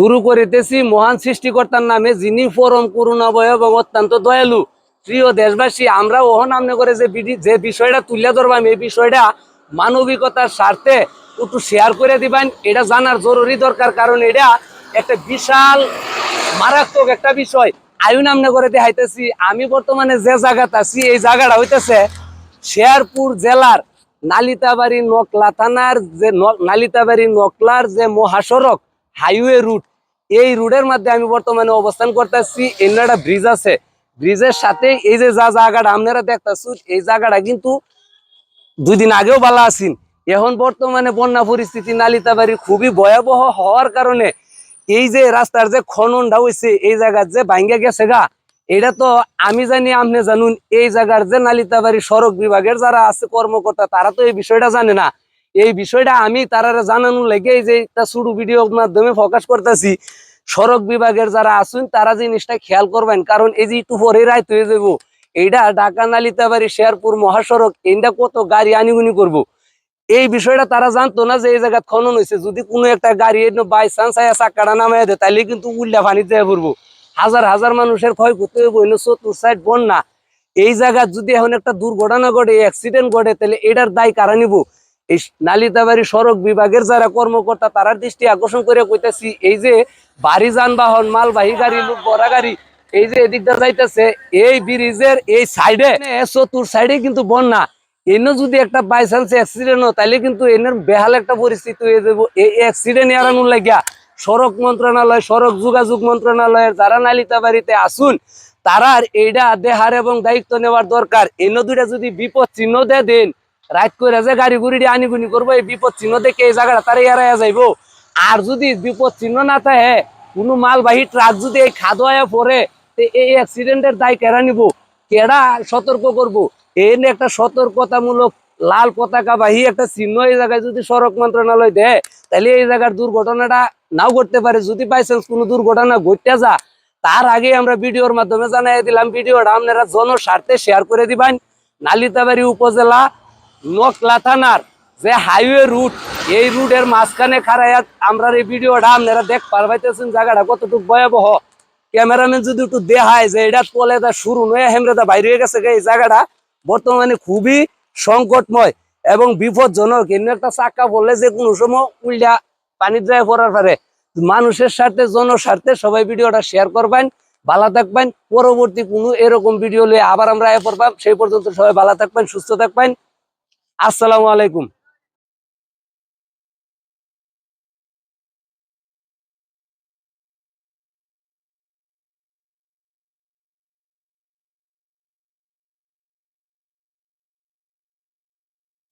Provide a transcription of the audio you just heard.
শুরু করিতেছি মহান সৃষ্টিকর্তার নামে, যিনি পরম করুণাবয় এবং অত্যন্ত দয়ালু। প্রিয় দেশবাসী, আমরা ওহ নামনে করে যে যে বিষয়টা তুলে ধরবাম এই বিষয়টা মানবিকতার স্বার্থে একটু শেয়ার করে দিবেন। এটা জানার জরুরি দরকার, কারণ এটা একটা বিশাল, মারাত্মক একটা বিষয়। আয়ু নামনে করে দেখাইতেছি, আমি বর্তমানে যে জায়গাতে আছি, এই জায়গাটা হইতেছে শেয়ারপুর জেলার নালিতাবাড়ি নকলা থানার যে নালিতাবাড়ি নকলার যে মহাসড়ক হাইওয়ে রুট। এই রুটের মধ্যে আমি বর্তমানে অবস্থান করতেছি। একটা ব্রিজ আছে। ব্রিজের সাথে এই যে যা জায়গাটা আপনারা দেখতেছি এই জায়গাটা কিন্তু দুই দিন আগেও বালা আছেন। এখন বর্তমানে বন্যা পরিস্থিতি নালিতাবাড়ি খুবই ভয়াবহ হওয়ার কারণে এই যে রাস্তার যে খননটা হয়েছে, এই জায়গার যে ভাঙ্গা গেছে গা, এটা তো আমি জানি, আপনি জানুন, এই জায়গার যে নালিতাবাড়ি সড়ক বিভাগের যারা আছে কর্মকর্তা, তারা তো এই বিষয়টা জানে না। এই বিষয়টা আমি তারা জানানোর লেগে যে একটা ছোট ভিডিওর মাধ্যমে ফোকাস করতেছি। সড়ক বিভাগের যারা আছেন, তারা জিনিসটা খেয়াল করবেন, কারণ এই যে একটু পরে রাইত হয়ে যাব এইটা ঢাকা নালিতাবাড়ি শেরপুর মহাসড়ক এইটা কত গাড়ি আনিগুনি করব। এই বিষয়টা তারা জানতো না যে এই জায়গা খনন হয়েছে যদি কোনো একটা গাড়ি বাই চান্স আয়া চাক্কাটা নামাই দেয় তাহলে কিন্তু উল্লা পানি দিয়ে পড়ব। হাজার হাজার মানুষের ক্ষয়ক্ষতি হইব হইল চতুর সাইড বন্যা। এই জায়গা যদি এখন একটা দুর্ঘটনা ঘটে অ্যাক্সিডেন্ট ঘটে তাহলে এটার দায় কারা নিব? এই নালিতাবাড়ি সড়ক বিভাগের যারা কর্মকর্তা তারার দৃষ্টি আকর্ষণ করে কইতাছি, এই যে ভারী যানবাহন, মালবাহী গাড়ি লোক বড় গাড়ি, এই যে এদিকটা যাইতেছে, এই ব্রিজের এই সাইডে চতুর সাইডে কিন্তু বন্যা। এনে যদি একটা বাই চান্স অ্যাক্সিডেন্ট হয় তাহলে কিন্তু এনের বেহাল একটা পরিস্থিতি হয়ে যাব এই অ্যাক্সিডেন্ট এড়ানোর লাগিয়া, সড়ক মন্ত্রণালয়, সড়ক যোগাযোগ মন্ত্রণালয়ের যারা নালিতাবাড়িতে আসুন, তারার এইটা দেহার এবং দায়িত্ব নেওয়ার দরকার। এন দুইটা যদি বিপদ চিহ্ন দিয়ে দেন রাত করে যে গাড়ি গুড়ি আনিগুনি করব, এই বিপদ চিহ্ন দেখে এই জায়গাটা তারা এড়াইয়া যাইবো। আর যদি বিপদ চিহ্ন না থাকে, কোনো মালবাহী ট্রাক যদি এই খাদোয়া তে এই অ্যাক্সিডেন্টের দায় কেড়া নিব? কেডা সতর্ক করব? এই নিয়ে একটা সতর্কতামূলক লাল পতাকা বাহি একটা চিহ্ন এই জায়গায় যদি সড়ক মন্ত্রণালয় দেয়, তাহলে এই জায়গার দুর্ঘটনাটা নাও ঘটতে পারে। যদি বাই চান্স কোনো দুর্ঘটনা ঘটতে যা, তার আগে আমরা ভিডিওর মাধ্যমে জানাই দিলাম। ভিডিওটা আপনারা জনস্বার্থে শেয়ার করে দিবেন। নালিতাবাড়ি উপজেলা নকলা থানার যে হাইওয়ে রুট এই রুটের মাঝখানে খারাইয়া আমরা এই ভিডিওটা আপনারা দেখ পারবাইতেছেন জায়গাটা কতটুকু ভয়াবহ। ক্যামেরাম্যান যদি একটু দেখায় যে এটা তলে তা শুরু, নয় হেমরেদা বাইরে হয়ে গেছে এই জায়গাটা, বর্তমানে খুবই সংকটময় এবং বিপজ্জনক। এমনি একটা চাক্কা বললে যে কোনো সময় উল্টা পানির যায় পড়ার পারে। মানুষের সাথে জনস্বার্থে সবাই ভিডিওটা শেয়ার করবেন, ভালো থাকবেন। পরবর্তী কোনো এরকম ভিডিও নিয়ে আবার আমরা এ পড়বাম সেই পর্যন্ত সবাই ভালো থাকবেন, সুস্থ থাকবেন। আসসালামু আলাইকুম।